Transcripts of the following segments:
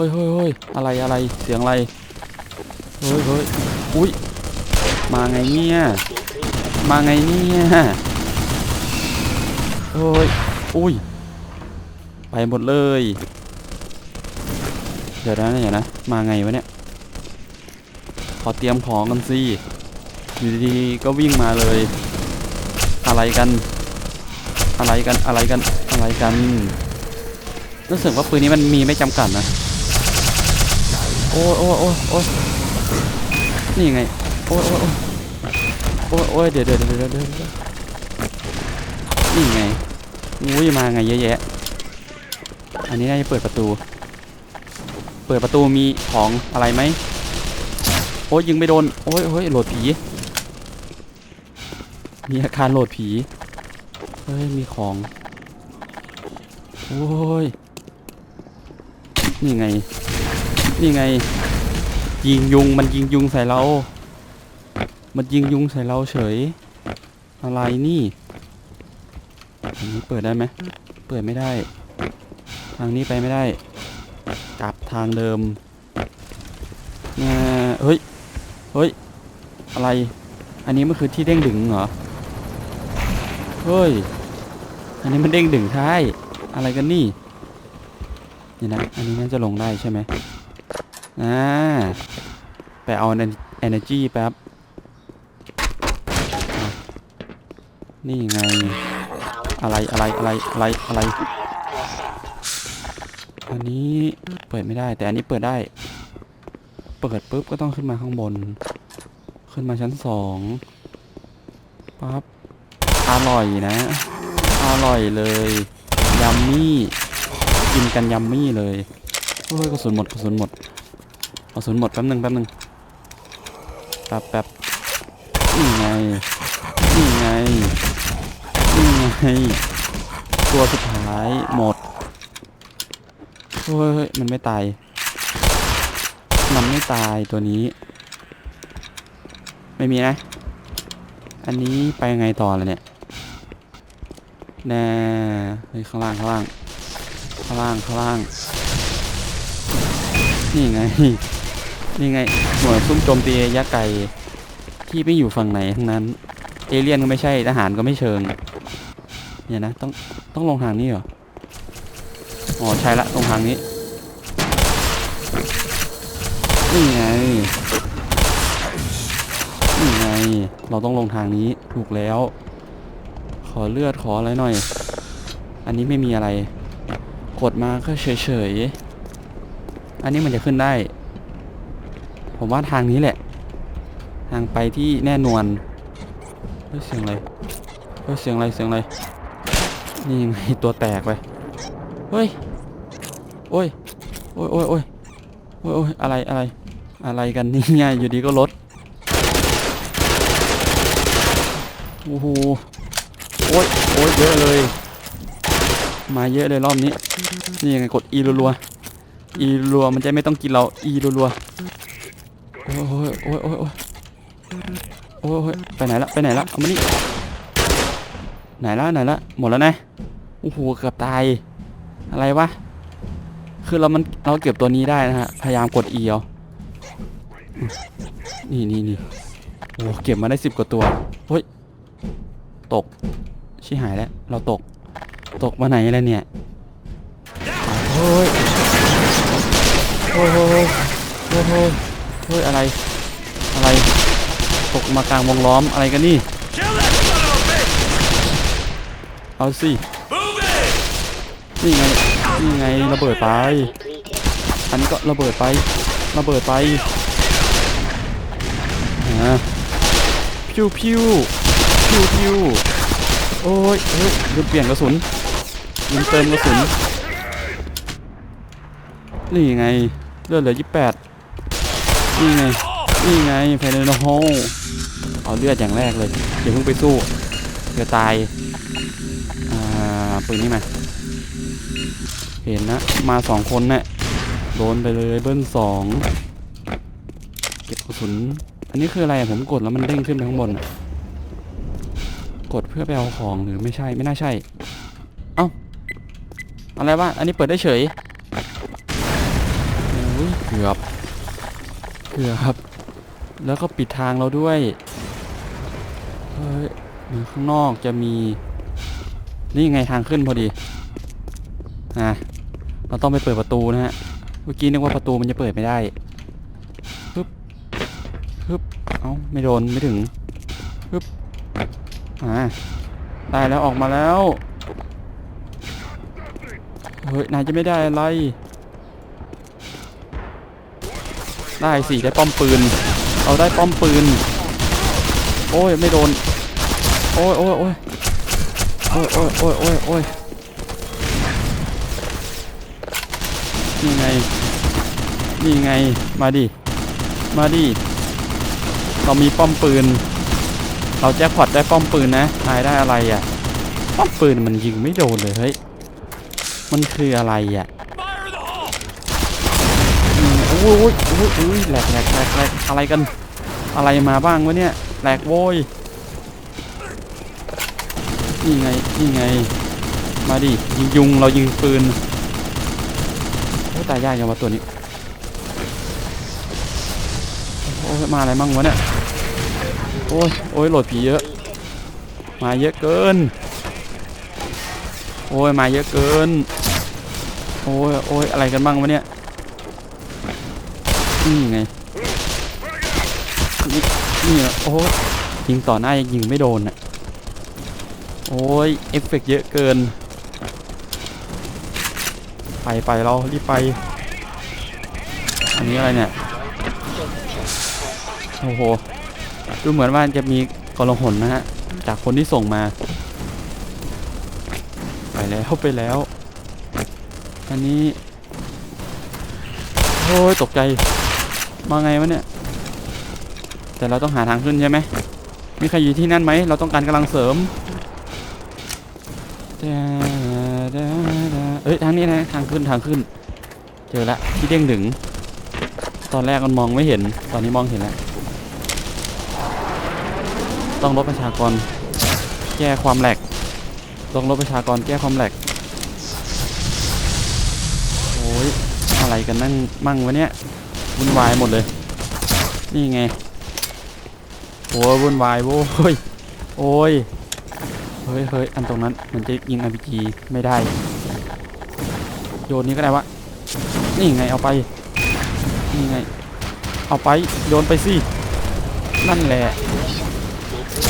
ฮ้ยเฮ้ยเฮ้ยอะไรอะไรเสียงอะไรเฮ้ยเฮ้ยอุ้ยมาไงเนี่ยมาไงเนี่ยเฮ้ยอุ้ยไปหมดเลยเดี๋ยวนะเดี๋ยวนะมาไงวะเนี่ยขอเตรียมของกันสิอยู่ดีๆก็วิ่งมาเลย อะไรกัน อะไรกันอะไรกันอะไรกันรู้สึกว่าปืนนี้มันมีไม่จำกัดนะ โอ้ยโอ้ยโอ้ยโอ้ยนี่ไง โอ้ยโอ้ยโอ้ยโอ้ยโอ้เดี๋ยวเดี๋ยวเดี๋ยวเดี๋ยวเดดนี่ไงอุ้ยมาไงเยอะแยะ อันนี้น่าจะเปิดประตู เปิดประตูมีของอะไรไหมโอ้ยยิงไม่โดน โอ้ยโอ้ยโหลดผี มีอาการโหลดผี เฮ้ย มีของ โอ้ย นี่ไง นี่ไง ยิงยุงมันยิงยุงใส่เรา มันยิงยุงใส่เราเฉย อะไรนี่อันนี้เปิดได้ไหมเปิดไม่ได้ ทางนี้ไปไม่ได้ กลับทางเดิมเอ่อเฮ้ย เฮ้ย อะไร อันนี้มันคือที่เด้งดึงเหรอ เฮ้ย อันนี้มันเด้งดึงใช่อะไรกันนี่นี่นะ อันนี้น่าจะลงได้ใช่ไหม อ่าไปเอา energy แป๊บ นี่ไง อะไรอะไรอะไรอะไรอะไร อันนี้เปิดไม่ได้ แต่อันนี้เปิดได้ เปิดปุ๊บก็ต้องขึ้นมาข้างบน ขึ้นมาชั้นสองปั๊บ อร่อยนะ อร่อยเลย ยัมมี่ กินกันยัมมี่เลยเฮ้ยกระสุนหมดกระสุนหมด กระสุนหมดแป๊บหนึงแป๊บหนึงแป๊บแป๊บนี่ไงนี่ไงนี่ไงตัวสุดท้ายหมดเฮ้ยเฮ้ยมันไม่ตาย มันไม่ตายตัวนี้ ไม่มีนะ อันนี้ไปยังไงต่อล่ะเนี่ยแน่เฮ้ยข้างล่างข้างล่างข้างล่างข้างล่างนี่ไง นี่ไงหน่วยซุ่มโจมตียักษ์ไก่ที่ไม่อยู่ฝั่งไหนทั้งนั้น เอเลี่ยนก็ไม่ใช่ทหารก็ไม่เชิง เนี่ยนะ ต้องต้องลงทางนี้เหรอ อ๋อใช่ละตรงทางนี้ นี่ไง นี่ไง เราต้องลงทางนี้ถูกแล้ว ขอเลือดขออะไรหน่อย อันนี้ไม่มีอะไร กดมาก็เฉยๆ อันนี้มันจะขึ้นได้ ผมว่าทางนี้แหละ ทางไปที่แน่นอนเฮ้ยเสียงอะไรเฮ้ยเสียงอะไรเสียงอะไรนี่ยังไงตัวแตกไปเฮ้ยโอ้ยโอ้ยโอ้ยโอ้ยโอ้ยโอ้ยอะไรอะไรอะไรกันนี่ไงอยู่ดีก็ลดโอ้โหโอ้ยโอ้ยเยอะเลย มาเยอะเลยรอบนี้ นี่ยังไงกด E รัวๆ E รัวมันจะไม่ต้องกินเรา E รัวๆ โอ้ยโอ้ยโอ้ยโอ้ยโอ้ยโอ้ยไปไหนละไปไหนละเอามานี่ไหนละไหนละหมดแล้วนะโอ้โหเกือบตายอะไรวะคือเรามันเราเก็บตัวนี้ได้นะฮะพยายามกด E เอานี่นี่นี่โอ้เก็บมาได้สิบกว่าตัวเฮ้ยตกชิหายแล้วเราตกตกมาไหนแล้วเนี่ยเฮ้ยเฮ้ยเฮ้ยเฮ้ย เฮ้ยอะไร อะไรตกมากลางวงล้อมอะไรกันนี่ เอาสิ นี่ไง นี่ไงระเบิดไป อันนี้ก็ระเบิดไประเบิดไปอ่าพิวพิวพิวพิวโอ้ยเฮ้ยลืมเปลี่ยนกระสุนลืมเติมกระสุน นี่ไงเลือดเหลือยี่แปด นี่ไง นี่ไงภายในโฮเอาเลือดอย่างแรกเลยอย่าเพิ่งไปสู้เดี๋ยวตายปืนนี่มาเห็นนะมาสองคนนะ่ะโดนไปเลยเบิ้ลสองเก็บกระสุน อันนี้คืออะไรผมกดแล้วมันเด้งขึ้นไปข้างบน กดเพื่อไปเอาของหรือไม่ใช่ไม่น่าใช่ เอ้าอะไรวะอันนี้เปิดได้เฉยเกือบ กือบแล้วก็ปิดทางเราด้วยเฮ้ยหมือข้างนอกจะมี นี่ไงทางขึ้นพอดีอะเราต้องไปเปิดประตูนะฮะเมื่อกี้นึกว่าประตูมันจะเปิดไม่ได้ฮึบฮึบเอ้าไม่โดนไม่ถึงฮึบอ่าได้แล้วออกมาแล้วเฮ้ยนายจะไม่ได้อะไร ได้สิได้ป้อมปืน เอาได้ป้อมปืน โอ้ยไม่โดน โอ้ยโอ้ยโอ้ยโอ้ยโอ้ยโอ้ยโอ้ยโอ้ยนี่ไง นี่ไง มาดิ มาดิ เรามีป้อมปืน เราแจ็คพอตได้ป้อมปืนนะนายได้อะไรอะ ป้อมปืนมันยิงไม่โดนเลยเฮ้ย มันคืออะไรอะ โอ้ยโอ้ยโอ้ยโอ้ยแหลกแหลกแหลกแหลกอะไรกัน อะไรมาบ้างวะเนี่ยแหลกโว้ยนี่ไงนี่ไง มาดิยิงยุงเรายิงปืนโอ้ตายยากยังวะตัวนี้โอ้ยมาอะไรมั่งวะเนี่ยโอ้ยโอ้ยโหลดผีเยอะ มาเยอะเกิน โอ้ยมาเยอะเกิน โอ้ยโอ้ยอะไรกันบ้างวะเนี่ย นี่ไงนี่นี่เหรอโอ้ยยิงต่อหน้ายังยิงไม่โดนอะ โอ้ยเอฟเฟกเยอะเกิน ไปไปเรารีบไป อันนี้อะไรเนี่ย โอ้โห ดูเหมือนว่าจะมีกลหนนะฮะ จากคนที่ส่งมา ไปแล้วไปแล้ว อันนี้ โอ้ยตกใจ มาไงวะเนี่ย แต่เราต้องหาทางขึ้นใช่ไหมมีใครอยู่ที่นั่นไหม เราต้องการกำลังเสริมเอ้ยทางนี้นะทางขึ้นทางขึ้น เจอละที่เด้งดึง ตอนแรกมันมองไม่เห็น ตอนนี้มองเห็นแล้ว ต้องลดประชากร แก้ความแหลก ต้องลดประชากรแก้ความแหลก โอ้ยอะไรกันนั่งมั่งวะเนี่ย วุ่นวายหมดเลย นี่ไงโอ้วุ่นวายโว้ยโอ้ยเฮ้ยเฮ้ยอันตรงนั้นมันจะยิง RPG ไม่ได้ โยนนี้ก็ได้วะ นี่ไงเอาไป นี่ไง เอาไปโยนไปสิ นั่นแหละ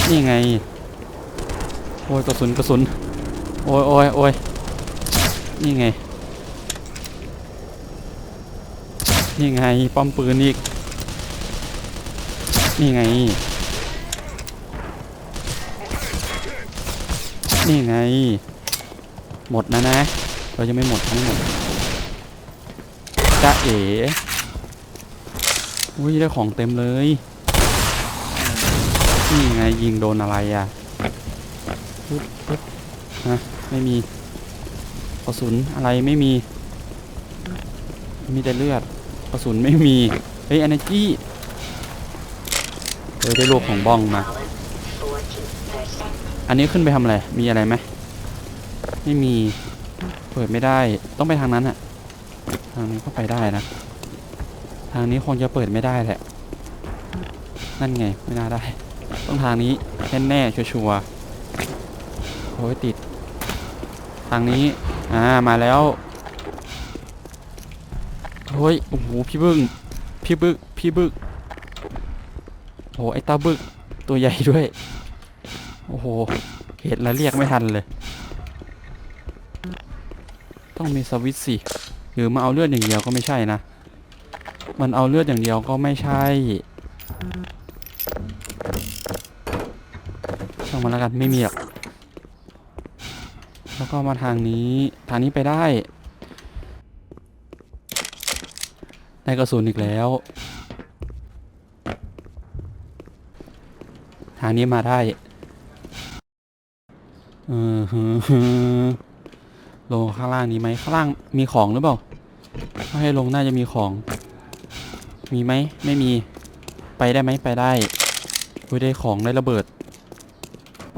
นี่ไง โอ้ยกระสุนกระสุน โอ้ยโอ้ยโอ้ยนี่ไง นี่ไง ป้อมปืนอีก นี่ไง นี่ไง หมดนะนะ เราจะไม่หมดทั้งหมดจ้าเอ๋อุ้ยได้ของเต็มเลย นี่ไงยิงโดนอะไรอะปึ๊บปึ๊บฮะไม่มีกระสุนอะไรไม่มี มีแต่เลือด กระสุนไม่มี เฮ้ย energy เฮ้ยได้ลูกของบ้องมา อันนี้ขึ้นไปทำอะไร มีอะไรไหมไม่มี เปิดไม่ได้ ต้องไปทางนั้นอะทางนี้ก็ไปได้นะ ทางนี้คงจะเปิดไม่ได้แหละ นั่นไง ไม่น่าได้ ต้องทางนี้แน่ๆชัวร์โอ้ยติด ทางนี้ อ่า มาแล้ว เฮ้ย โอ้โห พี่บึ้ง พี่บึกพี่บึกโอ้โหไอ้ตาบึกตัวใหญ่ด้วย โอ้โห เห็นแล้วเรียกไม่ทันเลย ต้องมีสวิตสิ หรือมาเอาเลือดอย่างเดียวก็ไม่ใช่นะ มันเอาเลือดอย่างเดียวก็ไม่ใช่ช่างมันแล้วกันไม่มีหรอก แล้วก็มาทางนี้ ทางนี้ไปได้ ได้กระสุนอีกแล้ว ทางนี้มาได้เออฮึลงข้างล่างนี้ไหมข้างล่างมีของหรือเปล่าถ้าให้ลงน่าจะมีของ มีไหมไม่มีไปได้ไหมไปได้อุ้ยได้ของได้ระเบิด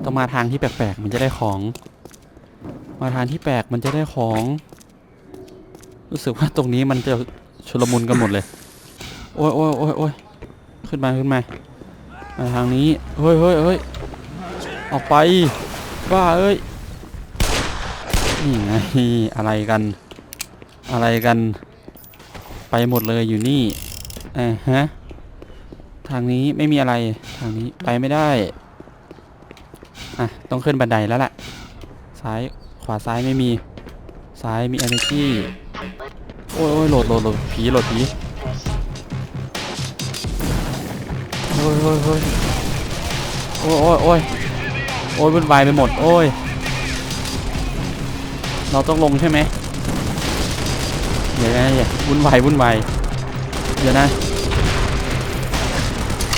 ต้องมาทางที่แปลกๆมันจะได้ของ มาทางที่แปลกมันจะได้ของ รู้สึกว่าตรงนี้มันจะ ชุลมุนกันหมดเลย โอ้ยโอ้ยโอ้ยโอ้ยขึ้นมาขึ้นมามาทางนี้ เฮ้ยเฮ้ยเฮ้ยออกไปบ้าเอ้ย นี่ไงอะไรกัน อะไรกัน ไปหมดเลยอยู่นี่อ่าฮะ ทางนี้ไม่มีอะไร ทางนี้ไปไม่ได้ อะ ต้องขึ้นบันไดแล้วแหละซ้าย ขวาซ้ายไม่มี ซ้ายมี energy โอ้ยโอ้ยโหลดโหลดโหลดผีโหลดผีโอ้ยโอ้ยโอ้ยโอ้ยโอ้ยโอ้ยโอ้ยวุ่นวายไปหมด โอ้ย เราต้องลงใช่ไหมเดี๋ยวนะอย่าวุ่นวายวุ่นวายเดี๋ยวนะ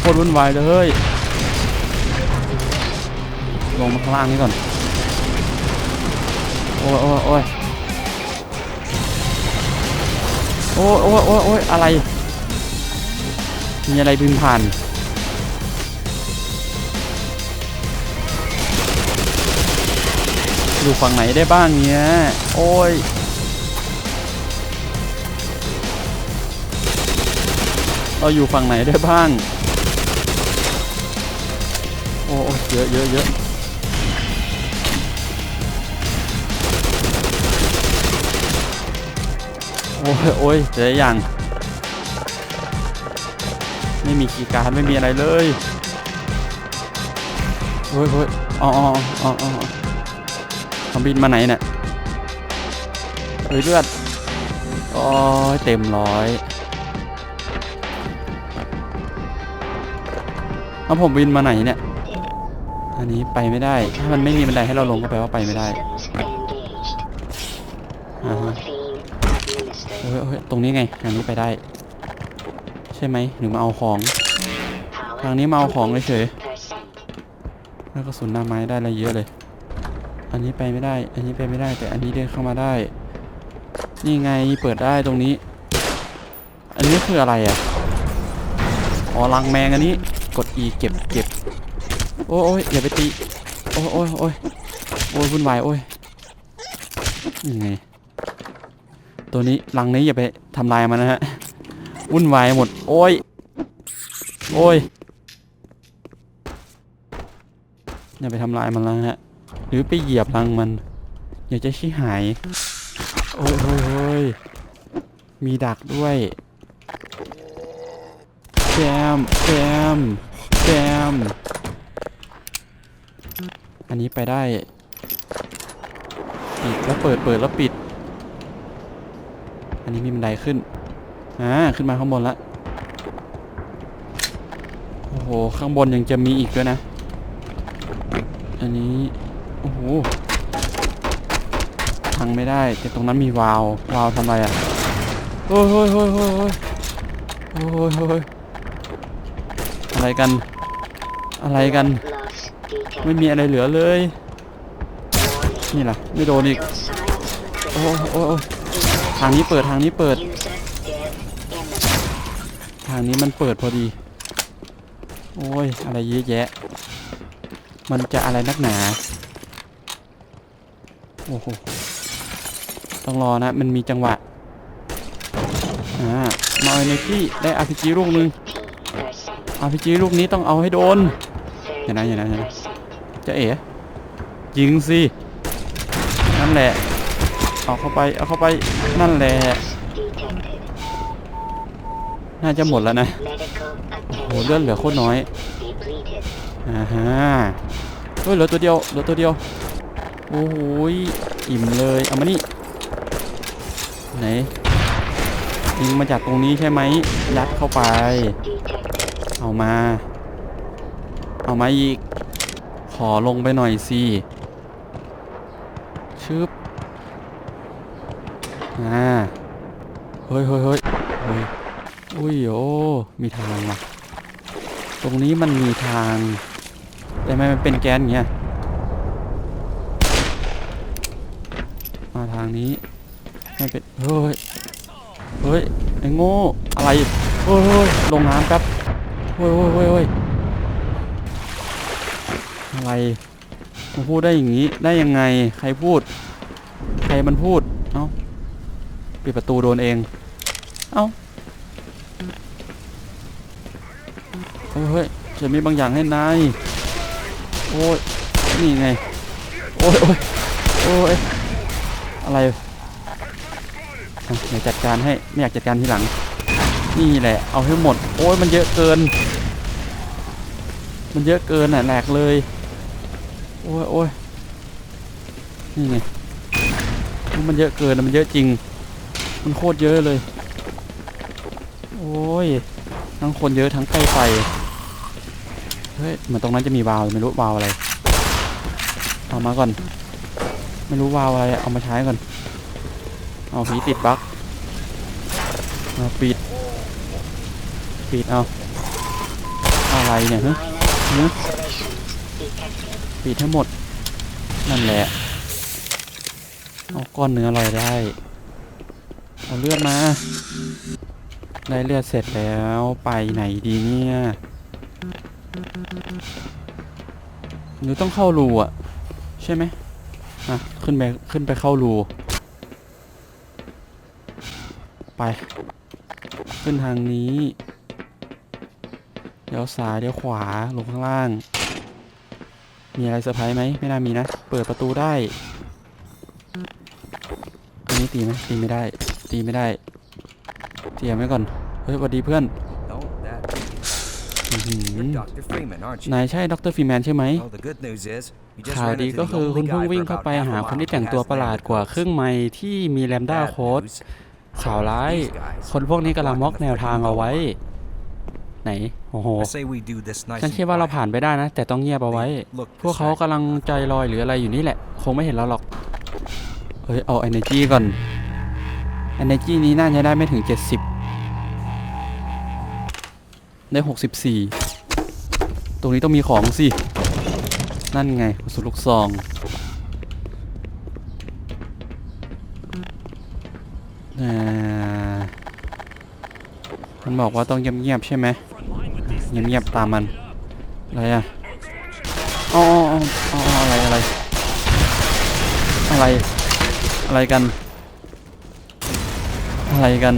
โคตรวุ่นวายเลย ลงมาข้างล่างนี้ก่อน โอ้ยโอ้ยโอ้ย โอ้ยโอ้ยโอ้ยโอ้ยอะไร มีอะไรบินผ่าน อยู่ฝั่งไหนได้บ้างเนี่ยโอ้ย เราอยู่ฝั่งไหนได้บ้าง โอ้โอ้ยเยอะเยอะเยอะ โอ้ยโอ้ยเจออย่าง ไม่มีคีย์การ์ดไม่มีอะไรเลยโอ้ยโอ้ยอ๋ออ๋ออ๋ออ๋อเขาบินมาไหนเนี่ยเฮ้ยเลือดโอ้ยเต็มร้อยเอาผมบินมาไหนเนี่ย อันนี้ไปไม่ได้ ถ้ามันไม่มีบันไดให้เราลงก็แปลว่าไปไม่ได้อ่าฮะ เฮ้ยเฮ้ยตรงนี้ไงทางนี้ไปได้ ใช่ไหมหรือมาเอาของ ทางนี้มาเอาของเฉยๆแล้วกระสุนหน้าไม้ได้อะไรเยอะเลย อันนี้ไปไม่ได้ อันนี้ไปไม่ได้ แต่อันนี้เดินเข้ามาได้ นี่ไงเปิดได้ตรงนี้ อันนี้คืออะไรอะอ๋อลังแมงอันนี้ กด E เก็บเก็บโอ้ยอย่าไปตี โอ้ยโอ้ยโอ้ยโอ้ยวุ่นวายโอ้ยนี่ไง ตัวนี้ลังนี้อย่าไปทำลายมันนะฮะวุ่นวายหมด โอ้ย โอ้ยอย่าไปทำลายมันล้วฮะ หรือไปเหยียบรังมัน อย่าจะชี้หาย โอ้ยโอ้ยโอ้ยมีดักด้วยแจมแจมแจมอันนี้ไปได้ปิดแล้วเปิดเปิดแล้วปิด นนี้มีบันไดขึ้น อ่า ขึ้นมาข้างบนละโอ้โห ข้างบนยังจะมีอีกด้วยนะ อันนี้ โอ้โหพังไม่ได้ แต่ตรงนั้นมีวาล์ววาล์วทำอะไรอะโอ้ยโอ้ยโอ้ยโอ้ยโอ้ยโอ้ยโอ้ยอะไรกัน อะไรกัน ไม่มีอะไรเหลือเลย นี่ล่ะ ไม่โดนอีก โอ้โอ้โอ้างนี้เปิดทางนี้เปิด ทางนี้มันเปิดพอดี โอ้ย อะไรเยอะแยะ มันจะอะไรนักหนา โอ้โห ต้องรอนะ มันมีจังหวะ อ่า มาเอเนจีได้ RPG ลูกนึง RPG ลูกนี้ต้องเอาให้โดนอย่านะอย่านะอย่านะจะเอ๋ยิงสิ นั่นแหละ เอาเข้าไป เอาเข้าไป นั่นแหละ น่าจะหมดแล้วนะโหเลือดเหลือโคตรน้อยอ่าฮะเฮ้ยเหลือตัวเดียว เหลือตัวเดียว โอ้โหอิ่มเลย เอามานี่ ไหนยิงมาจากตรงนี้ใช่ไหม ยัดเข้าไป เอามา เอามาอีก ขอลงไปหน่อยสิชึบ อ่าเฮ้ยเฮ้ยเฮ้ยเฮ้ยอุ้ยโอ้มีทางว่ะตรงนี้มันมีทางแต่ทำไมมันเป็นแก๊สอย่างเงี้ยมาทางนี้ไม่เป็นเฮ้ยเฮ้ยไอ้โง่อะไรเฮ้ยเฮ้ยลงน้ำแป๊บเฮ้ยเฮ้ยเฮ้ยเฮ้ยอะไรมาพูดได้อย่างนี้ได้ยังไงใครพูด ใครมันพูด ปิดประตูโดนเอง เอ้าโอ้ยเฮ้ยจะมีบางอย่างให้นาย โอ้ย นี่ไง โอ้ยโอ้ยโอ้ย อะไรอะเดี๋ยวจัดการให้ ไม่อยากจัดการทีหลัง นี่แหละ เอาให้หมด โอ้ย มันเยอะเกิน มันเยอะเกินอะแหลกเลย โอ้ยโอ้ยนี่ไง มันเยอะเกิน มันเยอะจริง มันโคตรเยอะเลย โอ้ย ทั้งคนเยอะทั้งใกล้ไฟ เฮ้ย เหมือนตรงนั้นจะมีวาล์วไม่รู้วาล์วอะไร เอามาก่อน ไม่รู้วาล์วอะไร เอามาใช้ก่อน เอาผีติดบั๊กเอาปิด ปิดเอา อะไรเนี่ยฮะฮะปิดทั้งหมด นั่นแหละ เอาก้อนเนื้อลอยได้ เอาเลือดมา ได้เลือดเสร็จแล้วไปไหนดีเนี่ยหรือต้องเข้ารูอะ ใช่ไหมอะ ขึ้นไปขึ้นไปเข้ารู ไป ขึ้นทางนี้เดี๋ยวซ้ายเดี๋ยวขวาลงข้างล่าง มีอะไรเซอร์ไพรส์ไหมไม่น่ามีนะ เปิดประตูได้อันนี้ตีไหมตีไม่ได้ ตีไม่ได้เตรียมไว้ก่อน เฮ้ยสวัสดีเพื่อน Oh, that. อื้อหือ You're Dr. Freeman, aren't you? นายใช่ดรฟีแมนใช่ไหม Well, the good news is you just ข่าว ran ดี into ก็ the คือ only คุณเพิ่ง guy วิ่ง for เข้า about ไป half a หา mile คนที่ who แต่งตัว has ประหลาด landed กว่า close. ครึ่งไมล์ที่มีแลมด้า Bad โค้ด news, ข่าวร้าย these guys คนพวกนี้กำลัง are ม็อกแนวทางเอาไว้ blocking ไหน โอ้โห the front. I say we do this nice ฉัน and คิดว่าเรา quiet. ผ่านไปได้นะ แต่ต้องเงียบเอาไว้ Look พวกเขา distracted. กำลังใจลอยหรืออะไรอยู่นี่แหละ คงไม่เห็นเราหรอก เฮ้ย เอา energy ก่อน energy นี้น่าจะได้ไม่ถึง 70 ได้ 64 ตรงนี้ต้องมีของสิ นั่นไงสุนลูกซอง มันบอกว่าต้องเงียบๆใช่ไหมเงียบๆตามมัน อะไรอะอ๋ออ๋ออ๋ออ๋ออะไรอะไร อะไร อะไรกัน อะไรกัน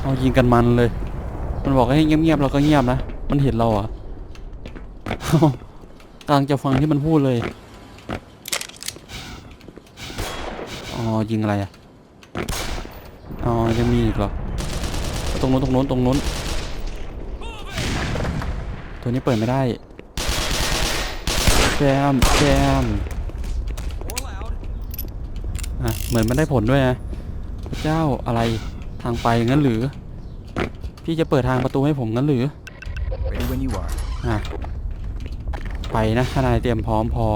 เอายิงกันมันเลย มันบอกให้เงียบๆเราก็เงียบนะ มันเห็นเราอะกลังจะฟังที่มันพูดเลย อ๋อ ยิงอะไรอะอ๋อ ยังมีอีกเหรอ ตรงนู้นตรงนู้นตรงนู้น ตัวนี้เปิดไม่ได้แจมแจม อะเหมือนมันได้ผลด้วยนะพระเจ้าอะไรทางไปงั้นหรือ พี่จะเปิดทางประตูให้ผมงั้นหรือ Ready when you are. อะไปนะถ้านายเตรียมพร้อมพอ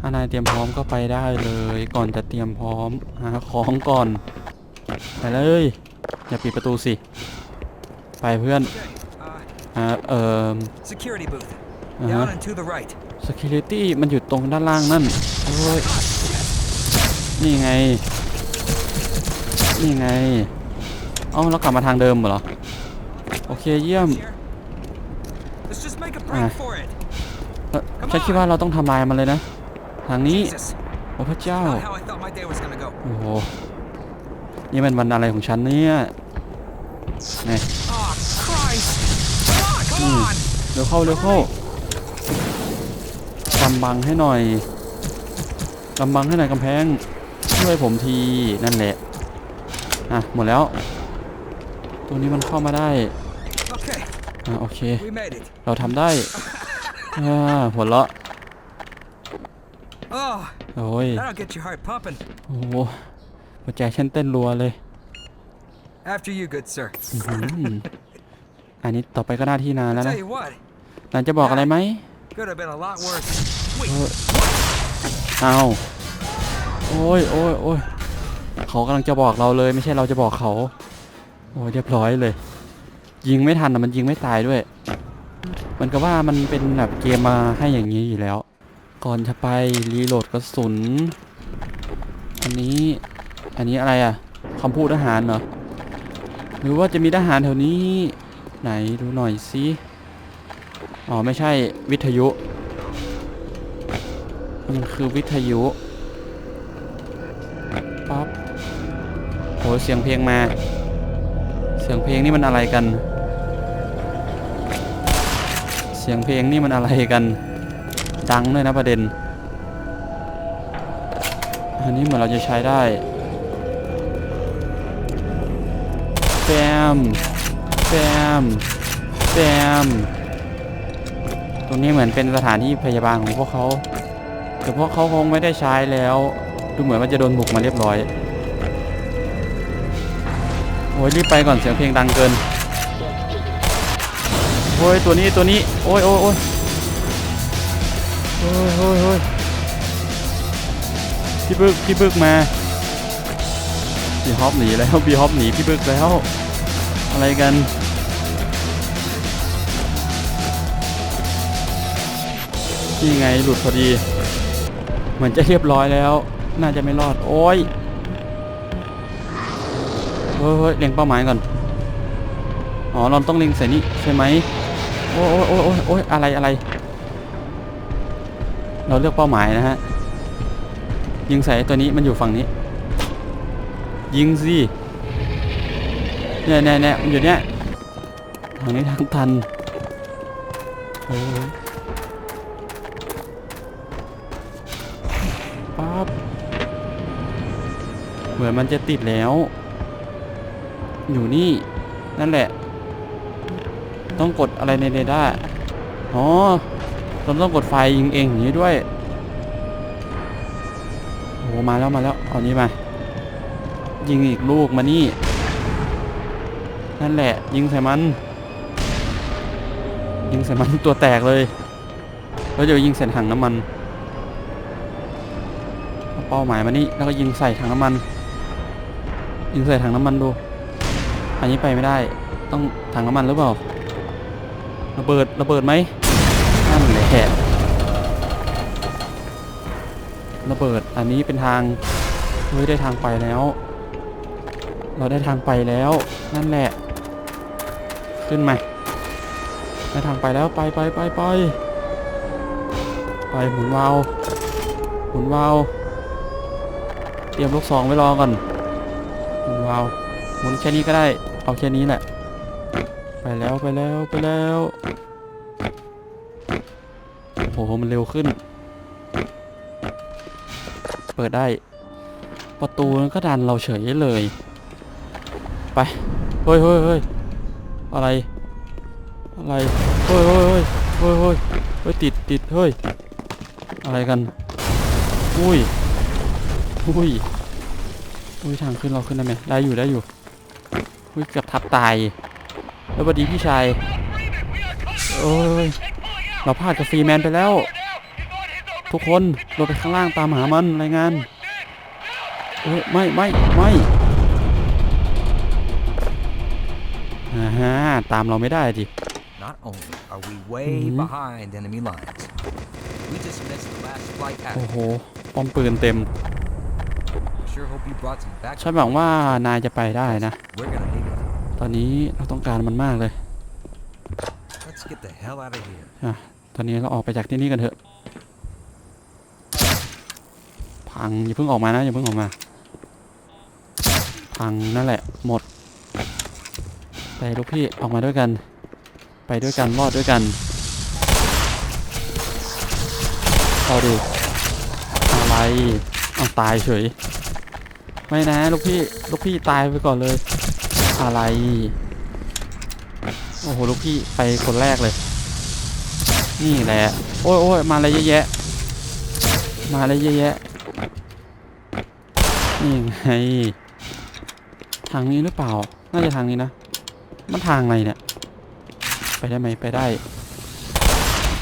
ถ้านายเตรียมพร้อมก็ไปได้เลย ก่อนจะเตรียมพร้อมหาของก่อนไปเลยอย่าปิดประตูสิ ไปเพื่อน Okay. Uh, อ่าเอ่อ security booth. อ่าฮะ Down and to the right. security มันอยู่ตรงด้านล่างนั่นโอ้ย นี่ไง นี่ไง เอ้าเรากลับมาทางเดิมเหรอ โอเคเยี่ยม Here. Let's just make a Ah. break for it. เอ่อฉันคิดว่าเราต้องทำลายมันเลยนะ ทางนี้ Jesus. โอ้พระเจ้า Not how I thought my day was gonna go. โอ้โห นี่มันวันอะไรของฉันเนี่ยไง Oh, Christ! Come on, come on! เร็วเข้าเร็วเข้ากำบังให้หน่อยกำบังให้หน่อยกำแพง ช่วยผมที นั่นแหละ อะ หมดแล้ว ตัวนี้มันเข้ามาได้ Okay, อะ โอเค we made it. เราทำได้ อ่า หัวเราะ Oh, โอ้ย that'll get your heart pumping. โอ้โหหัวใจฉันเต้นรัวเลย After you, good sir. อื้อหืออันนี้ต่อไปก็หน้าที่นานแล้ว Tell นะ you what, นานจะบอกอะไรไหม could have been a lot worse. เออเอา โอ้ยโอ้ยโอ้ยเขากำลังจะบอกเราเลยไม่ใช่เราจะบอกเขา โอ้ยเรียบร้อยเลย ยิงไม่ทันอะมันยิงไม่ตายด้วย มันก็ว่ามันเป็นแบบเกมมาให้อย่างนี้อยู่แล้ว ก่อนจะไปรีโหลดกระสุน อันนี้ อันนี้อะไรอะคำพูดทหารเหรอ หรือว่าจะมีทหารแถวนี้ ไหนดูหน่อยสิ อ๋อไม่ใช่วิทยุ มันคือวิทยุ หเสียงเพลงมา เสียงเพลงนี่มันอะไรกัน เสียงเพลงนี่มันอะไรกัน ดังด้วยนะประเด็น อันนี้เหมือนเราจะใช้ได้แฟมแฟมแฟมตรงนี้เหมือนเป็นสถานที่พยาบาลของพวกเขา แต่พวกเขาคงไม่ได้ใช้แล้ว ดูเหมือนว่าจะโดนบุกมาเรียบร้อย อ้ยรีบไปก่อนเสียงเพลงดังเกิน โอ้ยตัวนี้ตัวนี้ โอ้ยโอ้ยโอ้ยโอ้ยโอ้ยโอ้ยพี่บึกพี่บึกมาพี่ฮอปหนีแล้วพี่ฮอปหนีพี่บึกแล้ว อะไรกันนี่ไงหลุดพอดี เหมือนจะเรียบร้อยแล้ว น่าจะไม่รอด โอ้ย เฮ้ยเฮ้ยเล็งเป้าหมายก่อน อ๋อเราต้องเล็งใส่นี่ใช่ไหมโอ้ยโอ้ยโอ้ยโอ้ยอะไรอะไร เราเลือกเป้าหมายนะฮะ ยิงใส่ตัวนี้มันอยู่ฝั่งนี้ ยิงสิเนี่ยเนี่ยเนี่ยมันอยู่เนี่ยทางนี้ทางตันโอ้ยปั๊บเหมือนมันจะติดแล้ว อยู่นี่ นั่นแหละ ต้องกดอะไรในเรดาร์อ๋อเราต้องกดไฟยิงเองอย่างนี้ด้วยโอ้มาแล้วมาแล้วเอานี้มา ยิงอีกลูกมานี่ นั่นแหละ ยิงใส่มัน ยิงใส่มันตัวแตกเลยแล้วเดี๋ยวยิงใส่ถังน้ำมันเอาเป้าหมายมานี่แล้วก็ยิงใส่ถังน้ำมัน ยิงใส่ถังน้ำมันดู อันนี้ไปไม่ได้ ต้องถังน้ำมันหรือเปล่า ระเบิด ระเบิดไหมนั่นแหละระเบิด อันนี้เป็นทาง เฮ้ย ได้ทางไปแล้ว เราได้ทางไปแล้ว นั่นแหละ ขึ้นไหมได้ทางไปแล้ว ไปไปไปไปไปหมุนวาล์วหมุนวาล์วเตรียมลูกซองไว้รอก่อนหมุนวาล์วหมุนแค่นี้ก็ได้ เอาแค่นี้แหละ ไปแล้วไปแล้วไปแล้วโอ้โหมันเร็วขึ้น เปิดได้ ประตูมันก็ดันเราเฉยเลย ไปเฮ้ยเฮ้ยเฮ้ยอะไรอะไรเฮ้ยเฮ้ยเฮ้ยเฮ้ยเฮ้ยเฮ้ยติดติดเฮ้ยอะไรกัน อุ้ย อุ้ย อุ้ยทางขึ้นเราขึ้นได้ไหมได้อยู่ได้อยู่ อุ้ยเกือบทับตาย แล้วสวัสดีพี่ชายโอ้ยเราพลาดกับฟรีแมนไปแล้ว ทุกคนลงไปข้างล่างตามหามันรายงานเอ้ยไม่ไม่ไม่อ่าฮะตามเราไม่ได้ดิ Not only are we way Mhm. behind enemy lines, we just missed the last flight โอ้ out. โหป้อมปืนเต็ม ฉันหวังว่านายจะไปได้นะ We're gonna need it. ตอนนี้เราต้องการมันมากเลย Let's get the hell out of here. อะตอนนี้เราออกไปจากที่นี่กันเถอะ พังอย่าเพิ่งออกมานะอย่าเพิ่งออกมา พังนั่นแหละหมด ไปลูกพี่ออกมาด้วยกัน ไปด้วยกันรอดด้วยกันเอาดิอะไรเอาตายเฉย ไม่นะลูกพี่ลูกพี่ตายไปก่อนเลย อะไร โอ้โหลูกพี่ไปคนแรกเลย นี่แหละ โอ้ยโอ้ยมาอะไรเยอะแยะ มาอะไรเยอะแยะ นี่ไง ทางนี้หรือเปล่า น่าจะทางนี้นะ มันทางอะไรเนี่ย ไปได้ไหมไปได้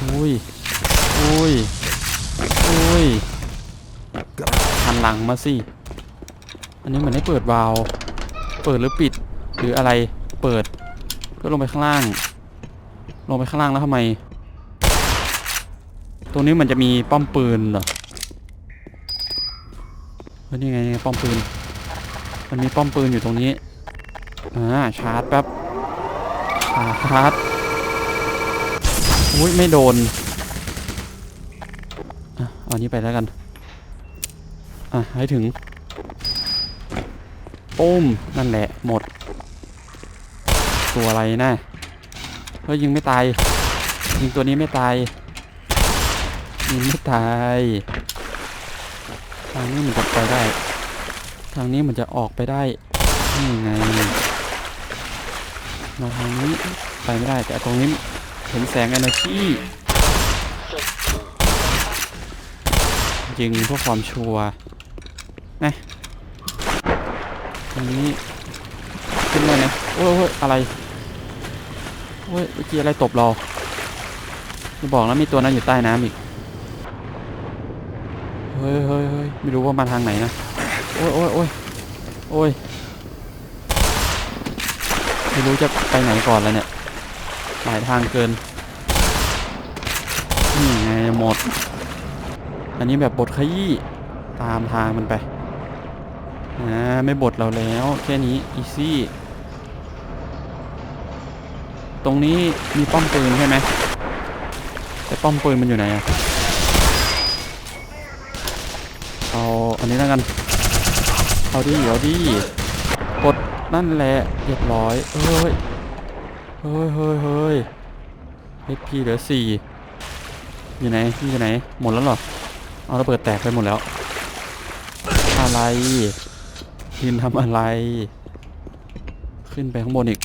อุ้ย อุ้ย อุ้ยหันหลังมาสิ อันนี้เหมือนให้เปิดวาล์วเปิดหรือปิด หรืออะไรเปิดเพื่อลงไปข้างล่าง ลงไปข้างล่างแล้วทำไม ตรงนี้มันจะมีป้อมปืนเหรอเฮ้ยนี่ไงป้อมปืน มันมีป้อมปืนอยู่ตรงนี้อ่าชาร์จแป๊บชาร์จอุ้ยไม่โดนอะเอานี้ไปแล้วกัน อะให้ถึง ปุ้ม นั่นแหละ หมด ตัวอะไรนะเฮ้ยยิงไม่ตาย ยิงตัวนี้ไม่ตาย ยิงไม่ตาย ทางนี้มันจะไปได้ ทางนี้มันจะออกไปได้ นี่ไง มาทางนี้ไปไม่ได้แต่ตรงนี้เห็นแสง energy ยิงเพื่อความชัวร์นะ ตรงนี้ขึ้นเลยนะโอ้ยโอ้ยอะไรโอ้ยเมื่อกี้อะไรตบเราจะบอกแล้วมีตัวนั้นอยู่ใต้น้ำอีกเฮ้ยเฮ้ยเฮ้ยไม่รู้ว่ามาทางไหนนะโอ้ยโอ้ยโอ้ยโอ้ยไม่รู้จะไปไหนก่อนแล้วเนี่ยหลายทางเกินนี่ไงหมด อันนี้แบบบทขยี้ตามทางมันไป อ่าไม่บทเราแล้วแค่นี้อีซี่ตรงนี้มีป้อมปืนใช่ไหมแต่ป้อมปืนมันอยู่ไหนอะเอาอันนี้แล้วกันเอาดิเอาดิกดนั่นแหละเรียบร้อยเอ้ยเฮ้ยเฮ้ยเฮ้ย HP เหลือสี่อยู่ไหนอยู่ไหนหมดแล้วหรอเอาระเบิดแตกไปหมดแล้วอะไร ยืนทำอะไร ขึ้นไปข้างบนอีก